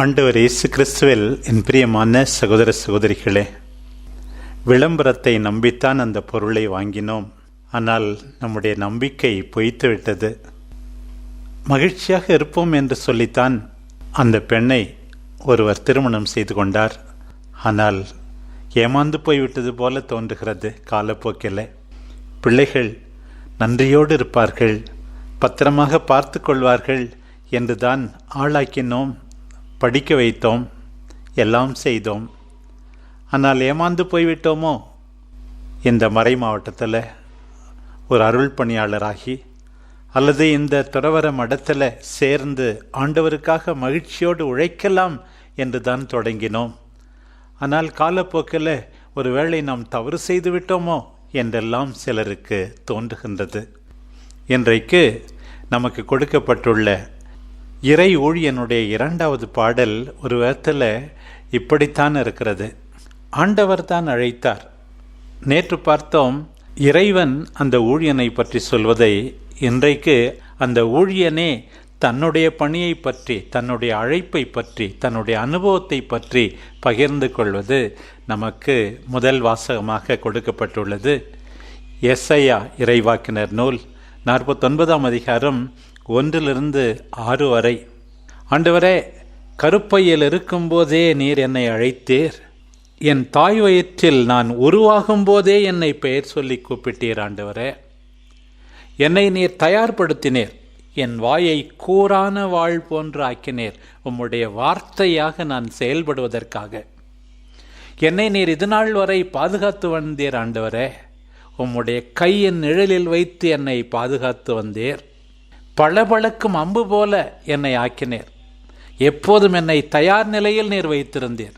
ஆண்டவர் இயேசு கிறிஸ்துவில் என் பிரியமான சகோதர சகோதரிகளே விளம்பரத்தை நம்பித்தான் அந்த பொருளை வாங்கினோம். ஆனால் நம்முடைய நம்பிக்கை பொய்த்து விட்டது மகிழ்ச்சியாக இருப்போம் என்று சொல்லித்தான் அந்த பெண்ணை ஒருவர் திருமணம் செய்து கொண்டார். ஆனால் ஏமாந்து போய்விட்டது போல தோன்றுகிறது காலப்போக்கில். பிள்ளைகள் நன்றியோடு இருப்பார்கள் பத்திரமாக பார்த்து கொள்வார்கள் என்றுதான் ஆளாக்கினோம். படிக்க வைத்தோம் எல்லாம் செய்தோம். ஆனால் ஏமாந்து போய்விட்டோமோ? இந்த மறை மாவட்டத்தில் ஒரு அருள் பணியாளராகி அல்லது இந்த துறவர மடத்தில் சேர்ந்து ஆண்டவருக்காக மகிழ்ச்சியோடு உழைக்கலாம் என்று தான் தொடங்கினோம். ஆனால் காலப்போக்கில் ஒருவேளை நாம் தவறு செய்து விட்டோமோ என்றெல்லாம் சிலருக்கு தோன்றுகின்றது. இன்றைக்கு நமக்கு கொடுக்கப்பட்டுள்ள இறை ஊழியனுடைய இரண்டாவது பாடல் ஒரு விதத்தில் இப்படித்தான் இருக்கிறது. ஆண்டவர் தான் அழைத்தார். நேற்று பார்த்தோம் இறைவன் அந்த ஊழியனை பற்றி சொல்வதை. இன்றைக்கு அந்த ஊழியனே தன்னுடைய பணியை பற்றி தன்னுடைய அழைப்பை பற்றி தன்னுடைய அனுபவத்தை பற்றி பகிர்ந்து கொள்வது நமக்கு முதல் வாசகமாக கொடுக்கப்பட்டுள்ளது. எஸ்ஐயா இறைவாக்கினர் நூல் நாற்பத்தொன்பதாம் அதிகாரம் ஒன்றிலிருந்து ஆறு வரை. ஆண்டவரே கருப்பையில் இருக்கும்போதே நீர் என்னை அழைத்தீர். என் தாய் வயிற்றில் நான் உருவாகும் போதே என்னை பெயர் சொல்லி கூப்பிட்டீர் ஆண்டவரே. என்னை நீர் தயார்படுத்தினீர். என் வாயை கூரான வாழ் போன்று ஆக்கினீர். உம்முடைய வார்த்தையாக நான் செயல்படுவதற்காக. என்னை நீர் இதுநாள் வரை பாதுகாத்து வந்தீர் ஆண்டவரே. உம்முடைய கையின் நிழலில் வைத்து என்னை பாதுகாத்து வந்தீர். பளபளக்கும் அம்பு போல என்னை ஆக்கினீர். எப்போதும் என்னை தயார் நிலையில் நீர் வைத்திருந்தீர்.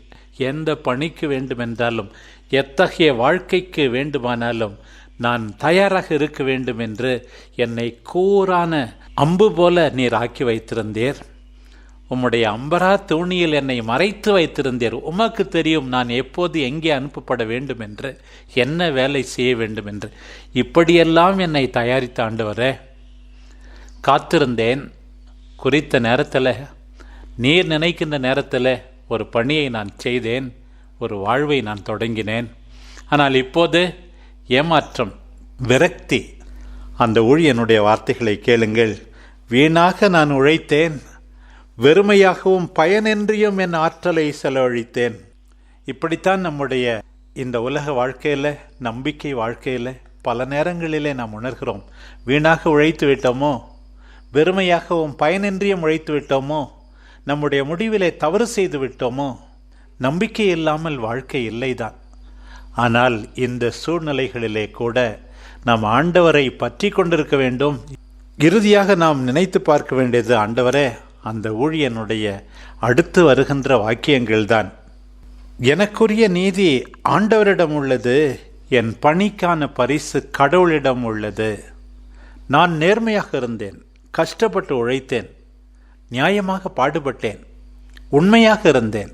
எந்த பணிக்கு வேண்டுமென்றாலும் எத்தகைய வாழ்க்கைக்கு வேண்டுமானாலும் நான் தயாராக இருக்க வேண்டும் என்று என்னை கூரான அம்பு போல நீர் ஆக்கி வைத்திருந்தீர். உம்முடைய அம்பரா தூணியில் என்னை மறைத்து வைத்திருந்தீர். உமக்கு தெரியும் நான் எப்போது எங்கே அனுப்பப்பட வேண்டும் என்று என்ன வேலை செய்ய வேண்டும் என்று இப்படியெல்லாம் என்னை தயாரித்த ஆண்டவரே காத்திருந்தேன். குறித்த நேரத்தில் நீர் நினைக்கின்ற நேரத்தில் ஒரு பணியை நான் செய்தேன். ஒரு வாழ்வை நான் தொடங்கினேன். ஆனால் இப்போது ஏமாற்றம் விரக்தி. அந்த ஊழியனுடைய வார்த்தைகளை கேளுங்கள். வீணாக நான் உழைத்தேன். வெறுமையாகவும் பயனின்றியும் என் ஆற்றலை செலவழித்தேன். இப்படித்தான் நம்முடைய இந்த உலக வாழ்க்கையில் நம்பிக்கை வாழ்க்கையில் பல நேரங்களிலே நாம் உணர்கிறோம். வீணாக உழைத்து விட்டோமோ? வெறுமையாகவும் பயனின்றியும் முழைத்து விட்டோமோ? நம்முடைய முடிவிலே தவறு செய்து விட்டோமோ? நம்பிக்கை இல்லாமல் வாழ்க்கை இல்லைதான். ஆனால் இந்த சூழ்நிலைகளிலே கூட நாம் ஆண்டவரை பற்றி கொண்டிருக்க வேண்டும். இறுதியாக நாம் நினைத்து பார்க்க வேண்டியது ஆண்டவரே அந்த ஊழியனுடைய அடுத்து வருகின்ற வாக்கியங்கள்தான். எனக்குரிய நீதி ஆண்டவரிடம் உள்ளது என் பணிக்கான பரிசு கடவுளிடம் உள்ளது. நான் நேர்மையாக இருந்தேன். கஷ்டப்பட்டு உழைத்தேன். நியாயமாக பாடுபட்டேன். உண்மையாக இருந்தேன்.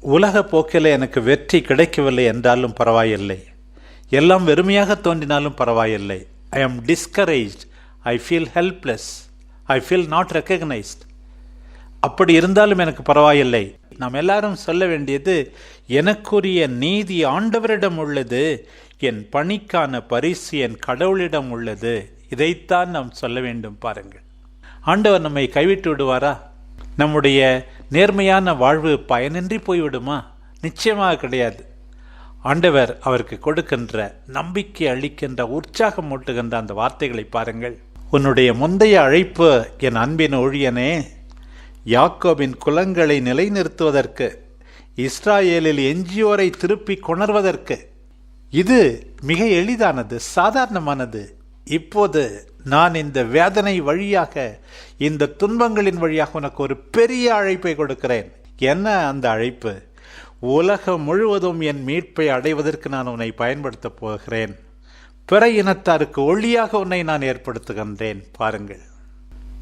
உலக போக்கில் எனக்கு வெற்றி கிடைக்கவில்லை என்றாலும் பரவாயில்லை. எல்லாம் வெறுமையாக தோன்றினாலும் பரவாயில்லை. I am discouraged I feel helpless I feel not recognised அப்படி இருந்தாலும் எனக்கு பரவாயில்லை. நாம் எல்லாரும் சொல்ல வேண்டியது எனக்குரிய நீதி ஆண்டவரிடம் உள்ளது. என் பணிக்கான பரிசு என் கடவுளிடம் உள்ளது. இதைத்தான் நாம் சொல்ல வேண்டும் பாருங்கள். ஆண்டவர் நம்மை கைவிட்டு விடுவாரா? நம்முடைய நேர்மையான வாழ்வு பயனின்றி போய்விடுமா? நிச்சயமாக கிடையாது. ஆண்டவர் அவருக்கு கொடுக்கின்ற நம்பிக்கை அளிக்கின்ற உற்சாகம் மூட்டுகின்ற அந்த வார்த்தைகளை பாருங்கள். உன்னுடைய முந்தைய அழைப்பு என் அன்பின் ஒழியனே யாக்கோபின் குலங்களை நிலைநிறுத்துவதற்கு இஸ்ராயேலில் எஞ்சியோரை திருப்பி கொணர்வதற்கு. இது மிக எளிதானது சாதாரணமானது. இப்போது நான் இந்த வேதனை வழியாக இந்த துன்பங்களின் வழியாக உனக்கு ஒரு பெரிய அழைப்பை கொடுக்கிறேன். என்ன அந்த அழைப்பு? உலகம் முழுவதும் என் மீட்பை அடைவதற்கு நான் உன்னை பயன்படுத்தப் போகிறேன். பிற இனத்தாருக்கு ஒளியாக உன்னை நான் ஏற்படுத்துகின்றேன். பாருங்கள்.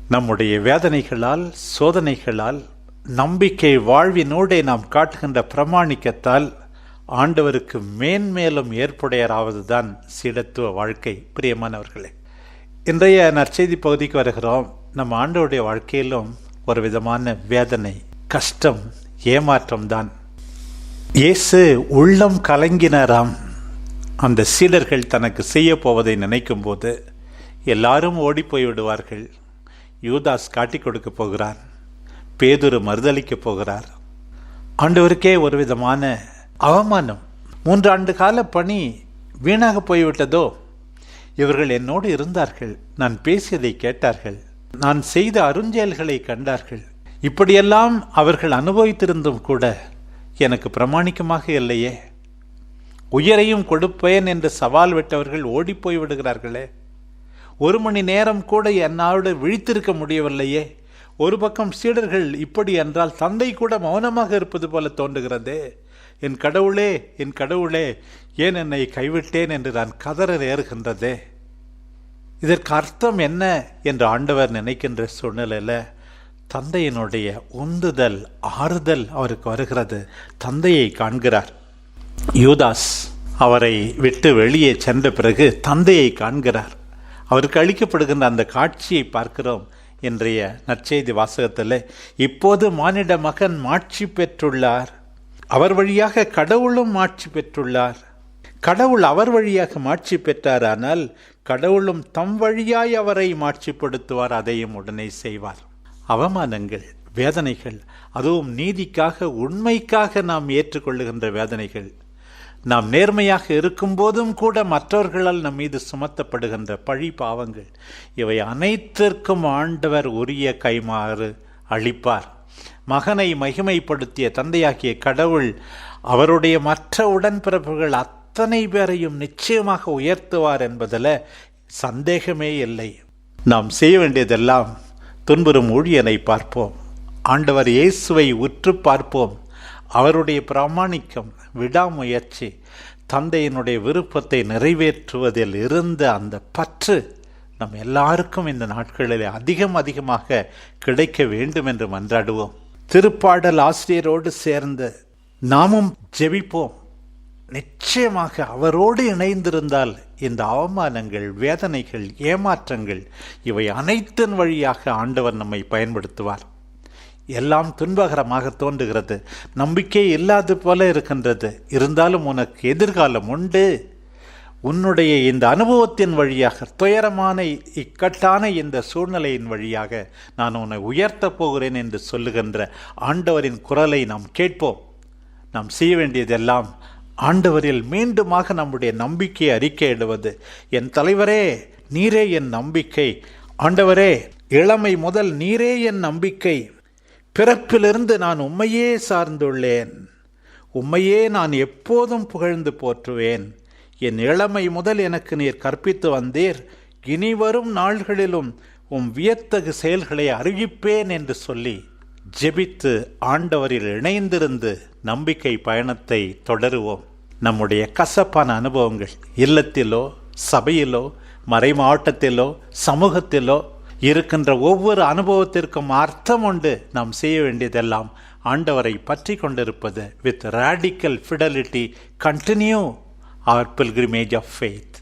நம்முடைய வேதனைகளால் சோதனைகளால் நம்பிக்கை வாழ்வினோடே நாம் காட்டுகின்ற பிரமாணிக்கத்தால் ஆண்டவருக்கு மேன்மேலும் ஏற்புடையராவதுதான் சீடத்துவ வாழ்க்கை. பிரியமானவர்களே இன்றைய நற்செய்தி பகுதிக்கு வருகிறோம். நம்ம ஆண்டோடைய வாழ்க்கையிலும் ஒரு விதமான வேதனை கஷ்டம் ஏமாற்றம் தான் இயேசு உள்ளம் கலங்கினாராம். அந்த சீடர்கள் தனக்கு செய்ய போவதை நினைக்கும் போது எல்லாரும் ஓடிப்போய் விடுவார்கள். யூதாஸ் காட்டி கொடுக்க போகிறார் பேதுரு மறுதளிக்க போகிறார். ஆண்டவருக்கே ஒரு விதமான அவமானம். மூன்று ஆண்டு கால பணி வீணாக போய்விட்டதோ? இவர்கள் என்னோடு இருந்தார்கள். நான் பேசியதை கேட்டார்கள். நான் செய்த அருஞ்செயல்களை கண்டார்கள். இப்படியெல்லாம் அவர்கள் அனுபவித்திருந்தும் கூட எனக்கு பிரமாணிக்கமாக இல்லையே. உயிரையும் கொடுப்பேன் என்று சவால் விட்டவர்கள் ஓடிப்போய் விடுகிறார்களே. ஒரு மணி நேரம் கூட என்னோடு விழித்திருக்க முடியவில்லையே. ஒரு பக்கம் சீடர்கள் இப்படி என்றால் தந்தை கூட மௌனமாக இருப்பது போல தோன்றுகிறதே. என் கடவுளே என் கடவுளே ஏன் என்னை கைவிட்டேன் என்று நான் கதற நேருகின்றதே இதற்கு அர்த்தம் என்ன என்று ஆண்டவர் நினைக்கின்ற சூழ்நிலையில் தந்தையினுடைய உந்துதல் ஆறுதல் அவருக்கு வருகிறது. தந்தையை காண்கிறார். யூதாஸ் அவரை விட்டு வெளியே சென்ற பிறகு தந்தையை காண்கிறார். அவருக்கு அளிக்கப்படுகின்ற அந்த காட்சியை பார்க்கிறோம் இன்றைய நற்செய்தி வாசகத்தில். இப்போது மானிட மகன் மாட்சி பெற்றுள்ளார். அவர் வழியாக கடவுளும் மாட்சி பெற்றுள்ளார். கடவுள் அவர் வழியாக மாட்சி பெற்றாரானால் கடவுளும் தம் வழியாய் அவரை மாட்சிப்படுத்துவார். அதையும் உடனே செய்வார். அவமானங்கள் வேதனைகள் அதுவும் நீதிக்காக உண்மைக்காக நாம் ஏற்றுக்கொள்ளுகின்ற வேதனைகள். நாம் நேர்மையாக இருக்கும்போதும் கூட மற்றவர்களால் நம் மீது சுமத்தப்படுகின்ற பழி பாவங்கள் இவை அனைத்திற்கும் ஆண்டவர் உரிய கைமாறு அளிப்பார். மகனை மகிமைப்படுத்திய தந்தையாகிய கடவுள் அவருடைய மற்ற உடன்பிறப்புகள் அத்தனை பேரையும் நிச்சயமாக உயர்த்துவார் என்பதில் சந்தேகமே இல்லை. நாம் செய்ய வேண்டியதெல்லாம் துன்புறும் ஊழியனை பார்ப்போம். ஆண்டவர் இயேசுவை உற்று பார்ப்போம். அவருடைய பிராமணிக்கம் விடாமுயற்சி தந்தையினுடைய விருப்பத்தை நிறைவேற்றுவதில் இருந்த அந்த பற்று நம் எல்லாருக்கும் இந்த நாட்களில் அதிகம் அதிகமாக கிடைக்க வேண்டும் என்று மன்றாடுவோம். திருப்பாடல் ஆசிரியரோடு சேர்ந்து நாமும் ஜெபிப்போம். நிச்சயமாக அவரோடு இணைந்திருந்தால் இந்த அவமானங்கள் வேதனைகள் ஏமாற்றங்கள் இவை அனைத்தின் வழியாக ஆண்டவர் நம்மை பயன்படுத்துவார். எல்லாம் துன்பகரமாக தோன்றுகிறது. நம்பிக்கை இல்லாது போல இருக்கின்றது. இருந்தாலும் உனக்கு எதிர்காலம் உண்டு. உன்னுடைய இந்த அனுபவத்தின் வழியாக துயரமான இக்கட்டான இந்த சூழ்நிலையின் வழியாக நான் உன்னை உயர்த்தப் போகிறேன் என்று சொல்லுகின்ற ஆண்டவரின் குரலை நாம் கேட்போம். நாம் செய்ய வேண்டியதெல்லாம் ஆண்டவரில் மீண்டுமாக நம்முடைய நம்பிக்கையை அறிக்கையிடுவது. என் தலைவரே நீரே என் நம்பிக்கை. ஆண்டவரே இளமை முதல் நீரே என் நம்பிக்கை. பிறப்பிலிருந்து நான் உம்மையே சார்ந்துள்ளேன். உம்மையே நான் எப்போதும் புகழ்ந்து போற்றுவேன். என் இளமை முதல் எனக்கு நீர் கற்பித்து வந்தீர். இனி வரும் நாள்களிலும் உம் வியத்தகு செயல்களை அறிவிப்பேன் என்று சொல்லி ஜெபித்து ஆண்டவரில் இணைந்திருந்து நம்பிக்கை பயணத்தை தொடருவோம். நம்முடைய கசப்பான அனுபவங்கள் இல்லத்திலோ சபையிலோ மறைமாவட்டத்திலோ சமூகத்திலோ இருக்கின்ற ஒவ்வொரு அனுபவத்திற்கும் அர்த்தம் உண்டு. நாம் செய்ய வேண்டியதெல்லாம் ஆண்டவரை பற்றி கொண்டிருப்பது with radical fidelity continue our pilgrimage of faith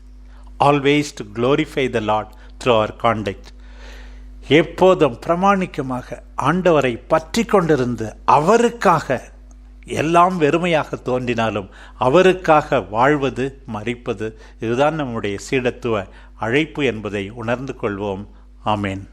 always to glorify the Lord through our conduct எப்போதும் பிரமாணிக்கமாக ஆண்டவரை பற்றி கொண்டிருந்து அவருக்காக எல்லாம் வெறுமையாக தோன்றினாலும் அவருக்காக வாழ்வது மறிப்பது இதுதான் நம்முடைய சீடத்துவ அழைப்பு என்பதை உணர்ந்து கொள்வோம். ஆமேன்.